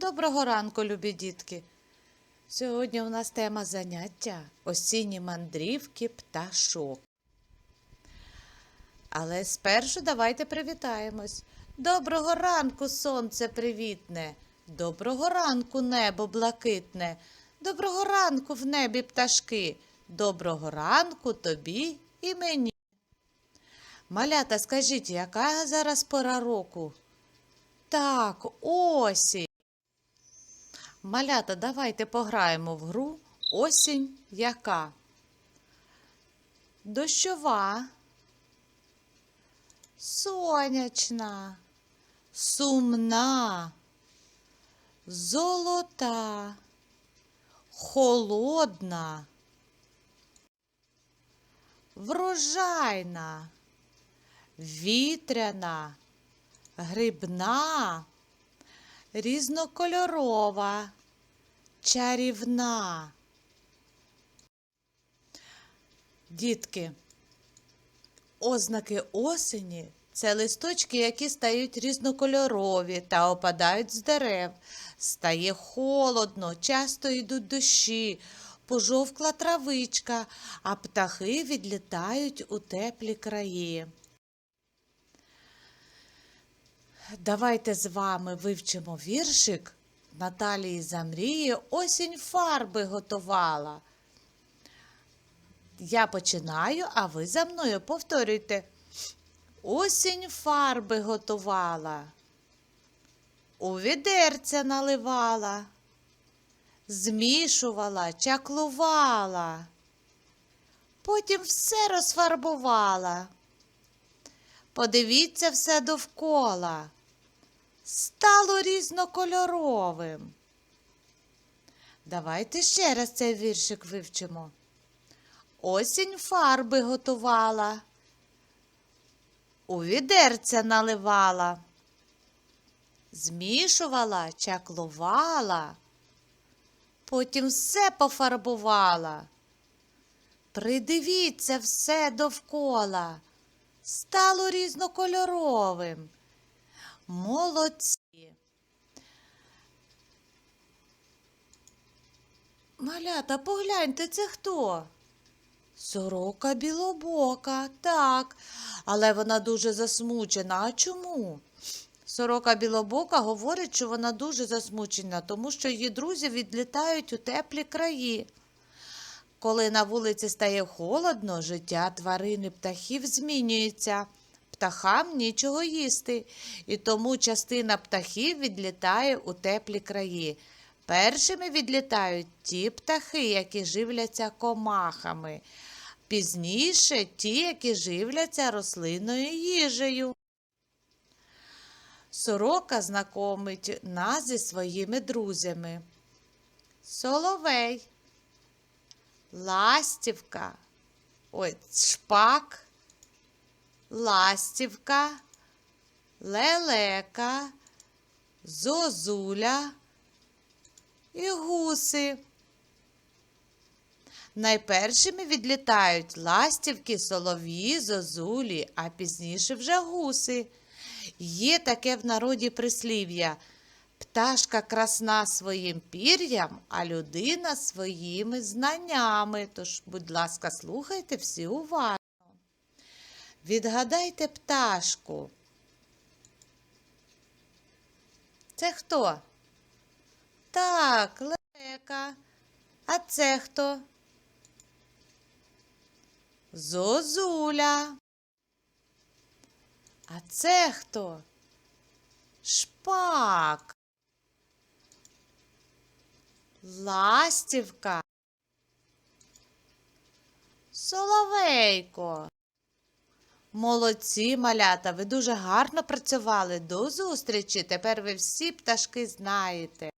Доброго ранку, любі дітки. Сьогодні у нас тема заняття осінні мандрівки пташок. Але спершу давайте привітаємось. Доброго ранку, сонце привітне. Доброго ранку, небо блакитне. Доброго ранку в небі пташки. Доброго ранку тобі і мені. Малята, скажіть, яка зараз пора року? Так, осінь. Малята, давайте пограємо в гру Осінь яка? Дощова, сонячна, сумна, золота, холодна, врожайна, вітряна, грибна, різнокольорова, чарівна. Дітки, ознаки осені це листочки, які стають різнокольорові та опадають з дерев. Стає холодно, часто йдуть дощі, пожовкла травичка, а птахи відлітають у теплі краї. Давайте з вами вивчимо віршик Наталії Замрії Осінь фарби готувала. Я починаю, а ви за мною повторюйте. Осінь фарби готувала, у відерця наливала, змішувала, чаклувала, потім все розфарбувала. Подивіться все довкола. Стало різнокольоровим. Давайте ще раз цей віршик вивчимо. Осінь фарби готувала, у відерця наливала, змішувала, чаклувала, потім все пофарбувала. Придивіться все довкола, стало різнокольоровим. Молодці. Малята, погляньте, це хто? Сорока білобока, так, але вона дуже засмучена. А чому? Сорока білобока говорить, що вона дуже засмучена, тому що її друзі відлітають у теплі краї. Коли на вулиці стає холодно, життя тварин і птахів змінюється. Птахам нічого їсти, і тому частина птахів відлітає у теплі краї. Першими відлітають ті птахи, які живляться комахами, пізніше ті, які живляться рослинною їжею. Сорока знакомить нас зі своїми друзями. Соловей, ластівка, ой, шпак, ластівка, лелека, зозуля і гуси. Найпершими відлітають ластівки, солов'ї, зозулі, а пізніше вже гуси. Є таке в народі прислів'я пташка красна своїм пір'ям, а людина своїми знаннями. Тож, будь ласка, слухайте всі уважно. Відгадайте пташку. Це хто? Так, лелека. А це хто? Зозуля. А це хто? Шпак. Ластівка. Соловейко. Молодці, малята, ви дуже гарно працювали. До зустрічі. Тепер ви всі пташки знаєте.